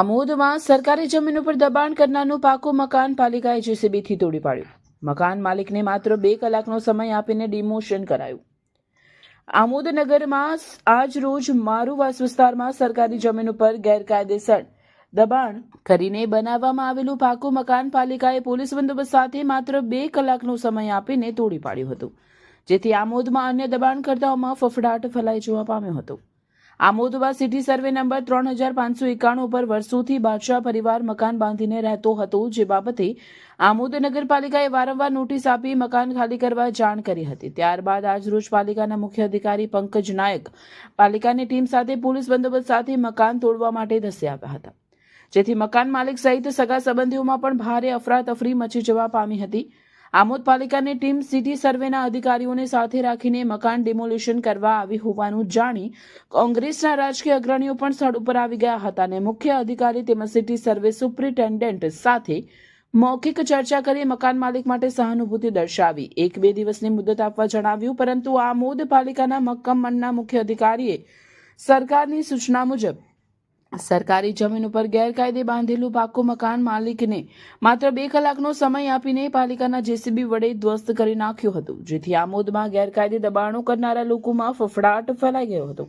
આમોદમાં સરકારી જમીન ઉપર દબાણ કરનારનું પાકું મકાન પાલિકાએ જેસીબીથી તોડી પાડ્યું. મકાન માલિકને માત્ર બે કલાકનો સમય આપીને ડિમોશન કરાયું. આમોદનગરમાં આજ રોજ મારુવાસ વિસ્તારમાં સરકારી જમીન ઉપર ગેરકાયદેસર દબાણ કરીને બનાવવામાં આવેલું પાકું મકાન પાલિકાએ પોલીસ બંદોબસ્ત સાથે માત્ર બે કલાકનો સમય આપીને તોડી પાડ્યું હતું. જેથી આમોદમાં અન્ય દબાણકર્તાઓમાં ફફડાટ ફેલાઈ જોવા પામ્યો હતો. આમોદમાં સિટી સર્વે નંબર ત્રણ હજાર પાંચસો એકાણું ઉપર વર્ષોથી બાદશાહ પરિવાર મકાન બાંધીને રહેતો હતો, જે બાબતે આમોદ નગરપાલિકાએ વારંવાર નોટિસ આપી મકાન ખાલી કરવા જાણ કરી હતી. ત્યારબાદ આજરોજ પાલિકાના મુખ્ય અધિકારી પંકજ નાયક પાલિકાની ટીમ સાથે પોલીસ બંદોબસ્ત સાથે મકાન તોડવા માટે ધસી આવ્યા હતા. જેથી મકાન માલિક સહિત સગા સંબંધીઓમાં પણ ભારે અફરાતફરી મચી જવા પામી હતી. આમોદ પાલિકાની ટીમ સિટી સર્વેના અધિકારીઓને સાથે રાખીને મકાન ડિમોલિશન કરવા આવી હોવાનું જાણી કોંગ્રેસના રાજકીય અગ્રણીઓ પણ સ્થળ ઉપર આવી ગયા હતા અને મુખ્ય અધિકારી તેમજ સિટી સર્વે સુપ્રિન્ટેન્ડન્ટ સાથે મૌખિક ચર્ચા કરી મકાન માલિક માટે સહાનુભૂતિ દર્શાવી. એક બે દિવસની મુદત આપવા જણાવ્યું, પરંતુ આમોદ પાલિકાના મક્કમ મનના મુખ્ય અધિકારીએ સરકારની સૂચના મુજબ સરકારી જમીન ઉપર ગેરકાયદે બાંધેલું પાકું મકાન માલિકને માત્ર બે કલાકનો સમય આપીને પાલિકાના જેસીબી વડે ધ્વસ્ત કરી નાખ્યું હતું, જેથી આમોદમાં ગેરકાયદે દબાણો કરનારા લોકોમાં ફફડાટ ફેલાઈ ગયો હતો.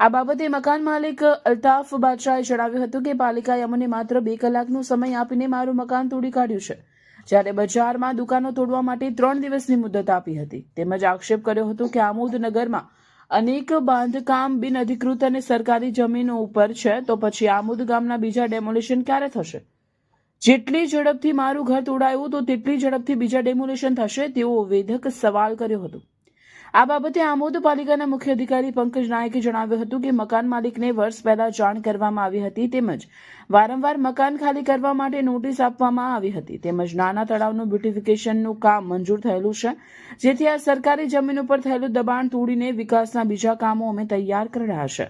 આ બાબતે મકાન માલિક અલ્તાફ બાદશાહે જણાવ્યું હતું કે પાલિકાએ અમને માત્ર બે કલાકનો સમય આપીને મારું મકાન તોડી કાઢ્યું છે. જ્યારે બજારમાં દુકાનો તોડવા માટે ત્રણ દિવસની મુદત આપી હતી, તેમજ આક્ષેપ કર્યો હતો કે આમોદ નગરમાં અનેક બાંધકામ બિનઅધિકૃત અને સરકારી જમીનો ઉપર છે, તો પછી આમોદ ગામના બીજા ડેમોલેશન ક્યારે થશે? જેટલી ઝડપથી મારું ઘર તોડાયું તો તેટલી ઝડપથી બીજા ડેમોલેશન થશે, તેવો વેધક સવાલ કર્યો હતો. આ બાબતે આમોદ પાલિકાના મુખ્ય અધિકારી પંકજ નાયકે જણાવ્યું હતું કે મકાન માલિકને વર્ષ પહેલા જાણ કરવામાં આવી હતી તેમજ વારંવાર મકાન ખાલી કરવા માટે નોટિસ આપવામાં આવી હતી તેમજ નાના તળાવનું બ્યુટિફિકેશનનું કામ મંજૂર થયેલું છે, જેથી આ સરકારી જમીન ઉપર થયેલું દબાણ તોડીને વિકાસના બીજા કામો અમે તૈયાર કરી રહ્યા છે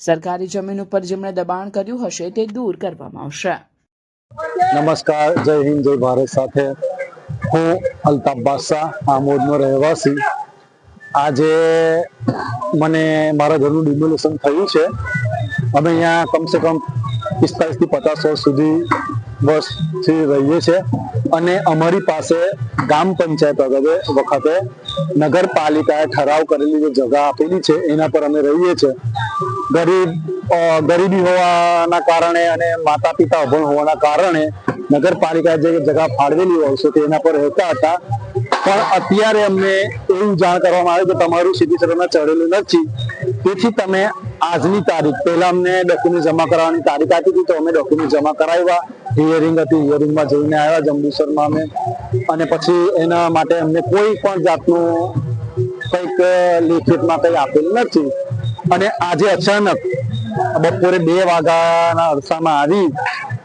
સરકારી જમીન ઉપર જેમણે દબાણ કર્યું હશે તે દૂર કરવામાં આવશે. નમસ્કાર, જય હિન્દ, જય ભારત સાથે. હું અલ્તાફ બાદશાહ, આમોદનો રહેવાસી. આજે મને મારા ઘરનું ડિમોલેશન થયું છે. અમે અહીંયા કમસે કમ પિસ્તાલીસથી પચાસ વર્ષ સુધી વર્ષથી રહીએ છીએ. અને અમારી પાસે ગામ પંચાયત વખતે વખતે નગરપાલિકાએ ઠરાવ કરેલી જે જગા આપેલી છે, એના પર અમે રહીએ છીએ. ગરીબ ગરીબી હોવાના કારણે અને માતા પિતા અભણ હોવાના કારણે નગરપાલિકાએ જે જગા ફાળવેલી હોય છે, તેના પર રહેતા હતા. પણ અત્યારે અમને એવું જાણ કરવામાં આવ્યું કે તમારું સીધી સર્વેમાં ચડેલું નથી. તેથી તમે આજની તારીખ, પહેલા અમને ડોક્યુમેન્ટ જમા કરાવવાની તારીખ આપી હતી, તો અમે ડોક્યુમેન્ટ જમા કરાવ્યા. હિયરિંગ હતી હિયરિંગમાં જઈને આવ્યા, જંબુસરમાં અમે. અને પછી એના માટે અમને કોઈ પણ જાતનું કંઈક લેખિતમાં કંઈ આપેલું નથી. અને આજે અચાનક બપોરે બે વાગ્યાના અરસામાં આવી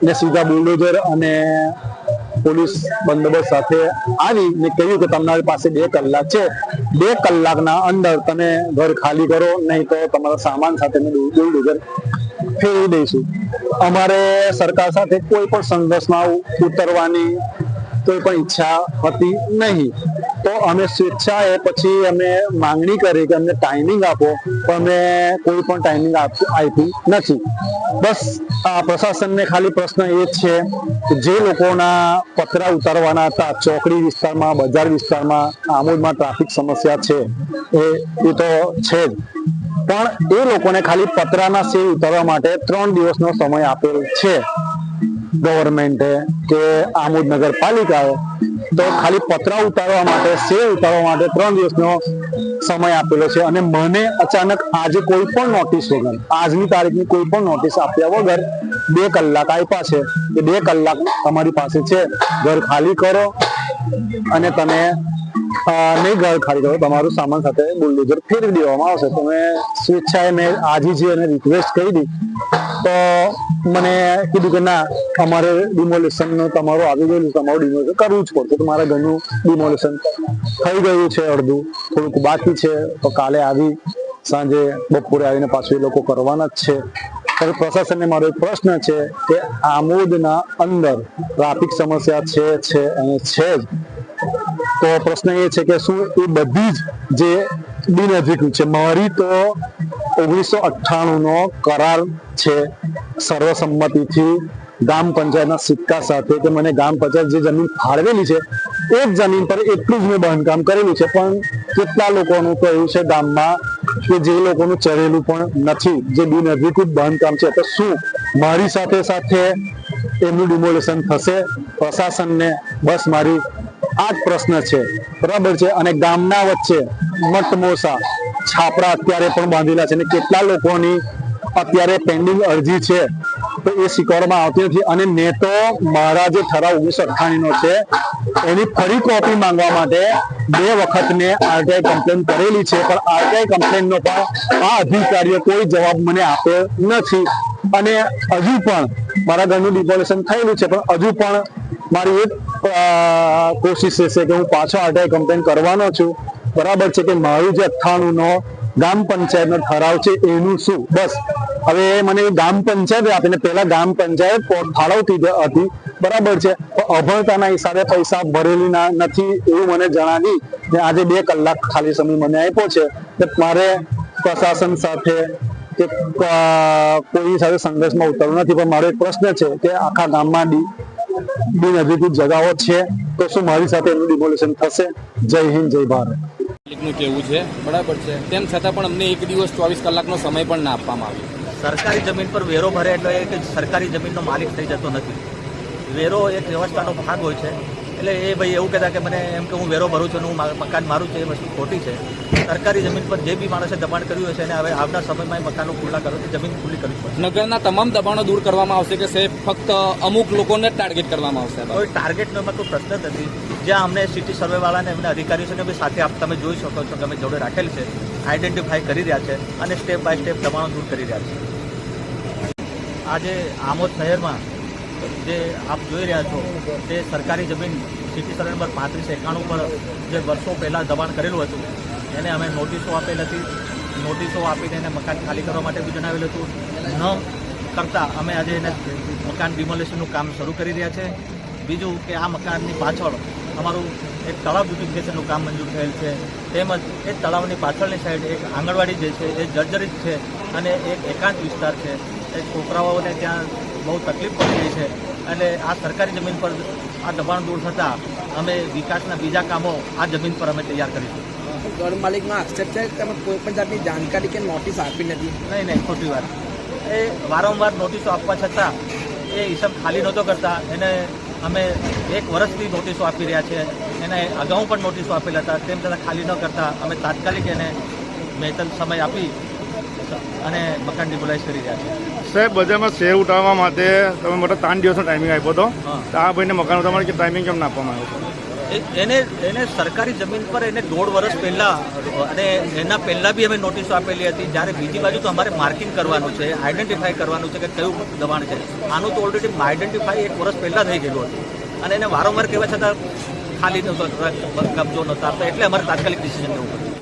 ને સીધા બુલડોઝર અને પોલીસ બંદોબસ્ત સાથે આવી ને કહ્યું કે તમારી પાસે બે કલાક છે. બે કલાકના અંદર તમે ઘર ખાલી કરો, નહીં તો તમારા સામાન સાથે બુલડોઝર ફેરવી દઈશું. અમારે સરકાર સાથે કોઈ પણ સંઘર્ષમાં ઉતરવાની કોઈ પણ ઈચ્છા હતી નહીં. તો અમે સ્વેચ્છાએ પછી અમે માંગણી કરી કે અમને ટાઈમિંગ આપો, પણ અમે કોઈ પણ ટાઈમિંગ આપી નથી. બસ આ પ્રશાસનને ખાલી પ્રશ્ન એ જ છે કે જે લોકોના પતરા ઉતારવાના હતા, ચોકડી વિસ્તારમાં, બજાર વિસ્તારમાં, આમોદમાં ટ્રાફિક સમસ્યા છે, એ એ તો છે જ. પણ એ લોકોને ખાલી પતરાના સેલ ઉતારવા માટે ત્રણ દિવસનો સમય આપેલ છે. ગવર્મેન્ટે કે આમોદ નગરપાલિકાએ તો ખાલી પતરા ઉતારવા માટે, સેવ ઉતારવા માટે ત્રણ દિવસનો સમય આપેલો છે અને મને અચાનક આજે કોઈ પણ નોટિસ વગર, આજની તારીખની કોઈ પણ નોટિસ આપ્યા વગર બે કલાક આપ્યા છે. કે બે કલાક તમારી પાસે છે. ઘર ખાલી કરો અને તમે નહીં ઘર ખાલી કરો, તમારું સામાન સાથે બુલડોઝર ફેરવી દેવામાં આવશે. તમે સ્વેચ્છાએ મેં આજે જે એને રિક્વેસ્ટ કરી દી તો મને કીધું કે ના, અમારે ડિમોલેશનનું તમારું આવી ગયેલું તમારું ડિમોલેશન કરવું જ પડશે. તો મારા ઘરનું ડિમોલેશન થઈ ગયું છે અડધું. થોડુંક બાકી છે. તો કાલે આવી, સાંજે બપોરે આવીને પાછું એ લોકો કરવાના જ છે. ત્યારે પ્રશાસનને મારો એક પ્રશ્ન છે કે આમોદના અંદર ટ્રાફિક સમસ્યા છે છે અને છે જ? તો પ્રશ્ન એ છે કે શું એ બધી જ જે બિનઅધિકૃત છે? મારી તો ઓગણીસો અઠ્ઠાણું નો કરાર છે સર્વસંમતિથી ગ્રામ પંચાયતના સિક્કા સાથે કે મને ગ્રામ પંચાયત જે જમીન ફાળવેલી છે, એ જ જમીન પર એટલું જ મેં બાંધકામ કરેલું છે. પણ કેટલા લોકોનું તો છે ગામમાં કે જે લોકોનું ચડેલું પણ નથી, જે બિનઅધિકૃત બાંધકામ છે. તો શું મારી સાથે સાથે એમનું ડિમોલેશન થશે? પ્રશાસનને બસ મારી આ જ પ્રશ્ન છે. બરાબર છે? અને ગામના વચ્ચે મટમોસા છાપરા અત્યારે પણ બાંધેલા છે અને કેટલા લોકોની અત્યારે પેન્ડિંગ અરજી છે તો એ સ્વીકારવામાં આવતી નથી. અને મેં તો મારા જે ઠરાવ ઓગણીસો અઠ્ઠાણી નો છે, એની ફરી કોપી માંગવા માટે બે વખત મેં આરટીઆઈ કમ્પ્લેન કરેલી છે, પણ આરટીઆઈ કમ્પ્લેન નો પણ આ અધિકારીઓ કોઈ જવાબ મને આપ્યો નથી. અને હજુ પણ મારા ઘરનું ડિપોલેશન થયેલું છે, પણ હજુ પણ મારી એક કોશિશ રહેશે કે હું પાછો આરટીઆઈ કમ્પ્લેન કરવાનો છું. બરાબર છે કે મારું જે અઠ્ઠાણું નો પંચાયત પંચાયતનો ઠરાવ છે એનું શું? બસ. હવે મને ગ્રામ પંચાયત આપીને પહેલા ગ્રામ પંચાયત ફાળવતી હતી. બરાબર છે. અભણતાના હિસાબે પૈસા ભરેલી નથી એવું મને જણાવી ને આજે બે કલાક ખાલી સમય મને આપ્યો છે. કે મારે પ્રશાસન સાથે કે કોઈ સાથે સંઘર્ષમાં ઉતરવું નથી. પણ મારો એક પ્રશ્ન છે કે આખા ગામમાં બિનઅધિકૃત જગાઓ છે તો શું મારી સાથે એનું ડિમોલેશન થશે? જય હિન્દ, જય ભારત. માલિકનું કેવું છે. બરાબર છે. તેમ છતાં પણ અમને એક દિવસ ચોવીસ કલાકનો સમય પણ ના આપવામાં આવ્યો. સરકારી જમીન પર વેરો ભરે એટલે એ કે સરકારી જમીનનો માલિક થઈ જતો નથી. વેરો એક વ્યવસ્થાનો ભાગ હોય છે. એટલે એ ભાઈ એવું કહેતા કે મને એમ કે હું વેરો ભરું છું અને હું મકાન મારું છું એ વસ્તુ ખોટી છે. સરકારી જમીન પર જે બી માણસે દબાણ કર્યું હશે અને હવે આવનાર સમયમાં એ મકાનો ખુલ્લા કરો કે જમીન ખુલ્લી કરવી પડશે. નગરના તમામ દબાણો દૂર કરવામાં આવશે કે સાહેબ ફક્ત અમુક લોકોને જ ટાર્ગેટ કરવામાં આવશે. કોઈ ટાર્ગેટનો એમાં કોઈ પ્રશ્ન જ નથી. જ્યાં અમને સિટી સર્વેવાળાને એમના અધિકારીઓને બી સાથે આપ તમે જોઈ શકો છો કે અમે જોડે રાખેલ છે. આઈડેન્ટિફાઈ કરી રહ્યા છે અને સ્ટેપ બાય સ્ટેપ દબાણો દૂર કરી રહ્યા છે. આજે આમોદ શહેરમાં જે આપ જોઈ રહ્યા છો, તે સરકારી જમીન સિટી સર્વે નંબર પાંત્રીસ એકાણું પર જે વર્ષો પહેલાં દબાણ કરેલું હતું, એને અમે નોટિસો આપેલ હતી. નોટિસો આપીને એને મકાન ખાલી કરવા માટે બી જણાવેલું હતું. ન કરતાં અમે આજે એને મકાન ડિમોલેશનનું કામ શરૂ કરી રહ્યા છે. બીજું કે આ મકાનની પાછળ અમારું એક તળાવ બ્યુટિફિકેશનનું કામ મંજૂર થયેલ છે. તેમજ એ તળાવની પાછળની સાઈડ એક આંગણવાડી જે છે એ જર્જરિત છે અને એક એકાંત વિસ્તાર છે. એ છોકરાઓને ત્યાં બહુ તકલીફ પડી રહી છે એટલે આ સરકારી જમીન પર આ દબાણ દૂર થતાં અમે વિકાસના બીજા કામો આ જમીન પર અમે તૈયાર કરીશું. ઘર માલિકનો આક્ષેપ છે કે તમે કોઈ પણ જાતની જાણકારી કે નોટિસ આપી નથી? નહીં નહીં ખોટી વાત. એ વારંવાર નોટિસો આપવા છતાં એ હિસાબ ખાલી નહોતો કરતા. એને અમે એક વર્ષથી નોટિસો આપી રહ્યા છે. એને અગાઉ પણ નોટિસો આપેલા હતા. તેમ છતાં ખાલી ન કરતા અમે તાત્કાલિક એને મેતન સમય આપી અને મકાન ડિમોલાઇઝ કરી રહ્યા છે. સાહેબ બજારમાં શેર ઉઠાવવા માટે તમે મોટા ત્રણ દિવસનો ટાઈમિંગ આપ્યો હતો તો આ ભાઈને મકાન ઉઠાવવા માટે ટાઈમિંગ કેમ ના આપવામાં આવ્યો? એને એને સરકારી જમીન પર એને દોઢ વર્ષ પહેલા અને એના પહેલા બી અમે નોટિસો આપેલી હતી. જ્યારે બીજી બાજુ તો અમારે માર્કિંગ કરવાનું છે આઈડેન્ટિફાઈ કરવાનું છે કે કયું દબાણ છે. આનું તો ઓલરેડી આઈડેન્ટિફાઈ એક વર્ષ પહેલા થઈ ગયેલું હતું. અને એને વારંવાર કહેવા છતાં ખાલી નહોતો, કબજો નહોતા એટલે અમારે તાત્કાલિક ડિસિઝન લેવું પડ્યું.